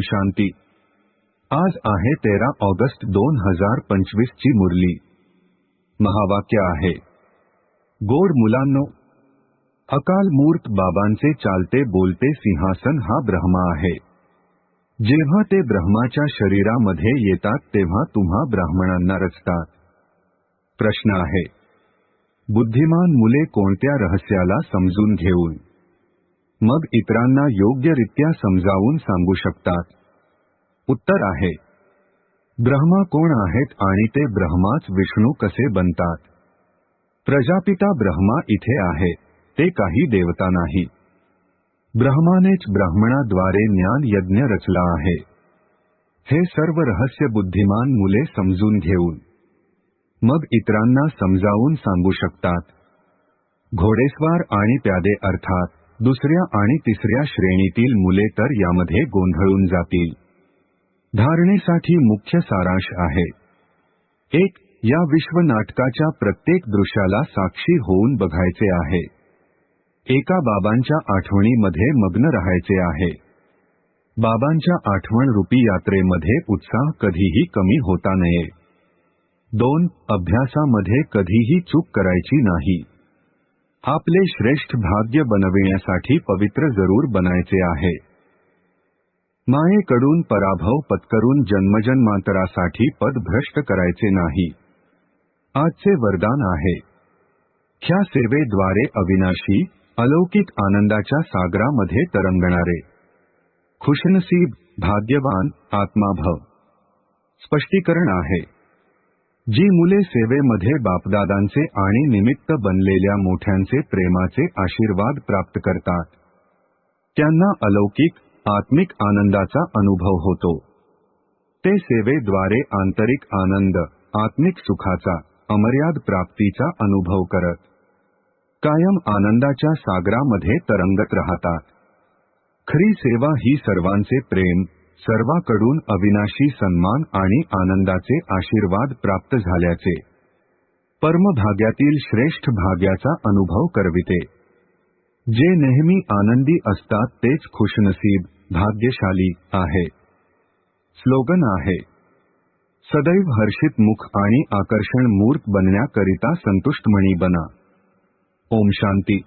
शांती। आज आहे तेरा ऑगस्ट दोन हज़ार पंचवीस ची मुरली। महावाक्य आहे, गोड मुलांनो, अकाल मूर्त बाबांचे चालते बोलते सिंहासन हा ब्रह्मा आहे. जेव्हा ते ब्रह्माच्या शरीरामध्ये येतात, तेव्हा तुम्हा ब्राह्मणांना रचतात. प्रश्न आहे, बुद्धिमान मुले कोणत्या रहस्याला समजून घेऊन? मग इतरांना योग्यरित्या समजावून सांगू शकतात. उत्तर आहे. ब्रह्मा कोण आहेत आणि ते ब्रह्माच विष्णू कसे बनतात? प्रजापिता ब्रह्मा इथे आहे, ते काही देवता नाही. ब्रह्मानेच ब्राह्मणाद्वारे ज्ञान यज्ञ रचला आहे. हे सर्व रहस्य बुद्धिमान मुले समजून घेऊन. मग इतरांना समजावून सांगू शकतात. घोडेस्वार आणि प्यादे अर्थात दुसऱ्या आणि तिसऱ्या श्रेणीतील मुले तर यामध्ये गोंधळून जातील. धारणेसाठी मुख्य सारांश आहे. एक या विश्वनाटकाच्या प्रत्येक दृश्याला साक्षी होऊन बघायचे आहे. एका बाबांच्या आठवणीमध्ये मग्न राहायचे आहे. बाबांच्या आठवण रूपी यात्रेमध्ये उत्साह कधीही कमी होता नये. दोन अभ्यासामध्ये कधीही चूक करायची नाही. आपले श्रेष्ठ भाग्य बनविण्यासाठी पवित्र जरूर बनायचे आहे. मायेकडून पराभव पत्करून जन्मजन्मांतरासाठी पद भ्रष्ट करायचे नाही. आजचे वरदान आहे. ख्या सेवेद्वारे अविनाशी अलौकिक आनंदाच्या सागरामध्ये तरंगणारे. खुशनसीब भाग्यवान आत्माभव. स्पष्टीकरण आहे. जी मुले सेवेमध्ये बापदादांचे आणि निमित्त बनलेल्या मोठ्यांचे प्रेमाचे आशीर्वाद प्राप्त करतात. त्यांना अलौकिक आत्मिक आनंदाचा अनुभव होतो. ते सेवेद्वारे आंतरिक आनंद आत्मिक सुखाचा अमर्याद प्राप्तीचा अनुभव करत कायम आनंदाच्या सागरामध्ये तरंगत राहतात. खरी सेवा ही सर्वांचे प्रेम सर्वाकडून अविनाशी सन्मान आणि आनंदाचे आशीर्वाद प्राप्त झाल्याचे. परमभाग्यातील श्रेष्ठ भाग्याचा अनुभव करविते. जे नेहमी आनंदी असतात तेच खुशनसीब भाग्यशाली आहे. स्लोगन आहे. सदैव हर्षित मुख आणि आकर्षण मूर्त बनण्याकरिता संतुष्टमणी बना. ओम शांती.